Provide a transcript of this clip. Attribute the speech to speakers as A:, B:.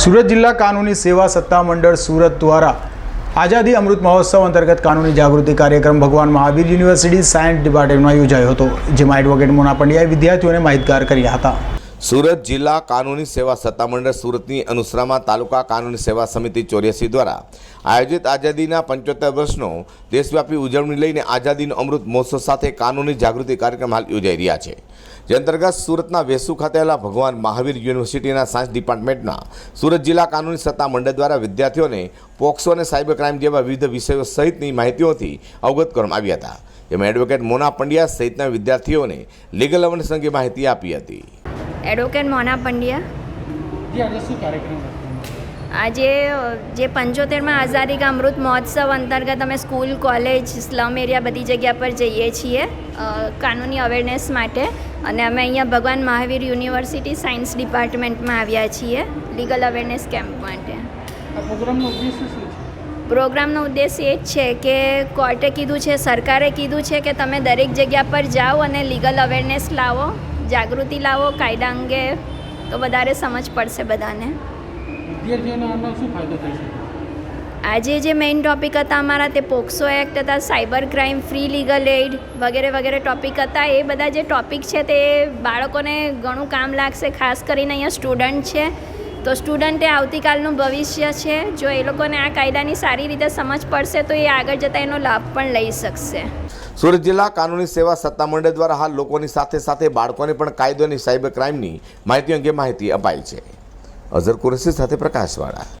A: સુરત જિલ્લા કાનૂની સેવા સત્તા મંડળ સુરત દ્વારા આઝાદી અમૃત મહોત્સવ અંતર્ગત કાનૂની જાગૃતિ કાર્યક્રમ ભગવાન મહાવીર યુનિવર્સિટી સાયન્સ ડિપાર્ટમેન્ટમાં યોજાયો હતો, જેમાં એડવોકેટ મોના પંડ્યાએ વિદ્યાર્થીઓને માહિતગાર કર્યા હતા.
B: સુરત જિલ્લા કાનૂની સેવા સત્તામંડળ સુરતની અનુસરામાં તાલુકા કાનૂની સેવા સમિતિ ચોર્યાસી દ્વારા આયોજિત આઝાદીના પંચોતેર વર્ષનો દેશવ્યાપી ઉજવણી લઈને આઝાદીનો અમૃત મહોત્સવ સાથે કાનૂની જાગૃતિ કાર્યક્રમ હાલ યોજાઈ રહ્યા છે. જે અંતર્ગત સુરતના વેસુ ખાતે આવેલા ભગવાન મહાવીર યુનિવર્સિટીના સાયન્સ ડિપાર્ટમેન્ટના સુરત જિલ્લા કાનૂની સત્તા મંડળ દ્વારા વિદ્યાર્થીઓને પોક્સો અને સાયબર ક્રાઇમ જેવા વિવિધ વિષયો સહિતની માહિતીઓથી અવગત કરવામાં આવ્યા હતા. જેમાં એડવોકેટ મોના પંડ્યા સહિતના વિદ્યાર્થીઓને લીગલ અવેરનેસ અંગે માહિતી આપી હતી.
C: એડવોકેટ મોના પંડ્યા.
D: આજે
C: જે પંચોતેરમાં આઝાદી કા અમૃત મહોત્સવ અંતર્ગત અમે સ્કૂલ કોલેજ સ્લમ એરિયા બધી જગ્યા પર જઈએ છીએ કાનૂની અવેરનેસ માટે. અને અમે અહીંયા ભગવાન મહાવીર યુનિવર્સિટી સાયન્સ ડિપાર્ટમેન્ટમાં આવ્યા છીએ લીગલ અવેરનેસ કેમ્પ માટે.
D: પ્રોગ્રામનો ઉદ્દેશ્ય
C: પ્રોગ્રામનો ઉદ્દેશ એ જ છે કે કોર્ટે કીધું છે સરકારે કીધું છે કે તમે દરેક જગ્યા પર જાઓ અને લીગલ અવેરનેસ લાવો. જાગૃતિ લાવો કાયદા અંગે તો વધારે સમજ પડશે બધાને. આજે જે મેઇન ટોપિક હતા અમારા તે પોક્સો એક્ટ હતા cyber crime free legal aid વગેરે વગેરે ટોપિક હતા. એ બધા જે ટોપિક છે તે બાળકોને ઘણું કામ લાગશે ખાસ કરીને અહીંયા સ્ટુડન્ટ છે. તો સ્ટુડન્ટે આવતીકાલનું ભવિષ્ય છે. જો એ લોકોને આ કાયદાની સારી રીતે સમજ પડશે તો એ આગળ જતાં એનો લાભ પણ લઈ શકશે.
B: સુરત જિલ્લા કાનૂની સેવા સત્તામંડળ દ્વારા હાલ લોકોની સાથે સાથે બાળકોને પણ કાયદો અને સાયબર ક્રાઇમની માહિતી અંગે માહિતી અપાઈ છે. અઝર કુરેશી સાથે પ્રકાશવાળા.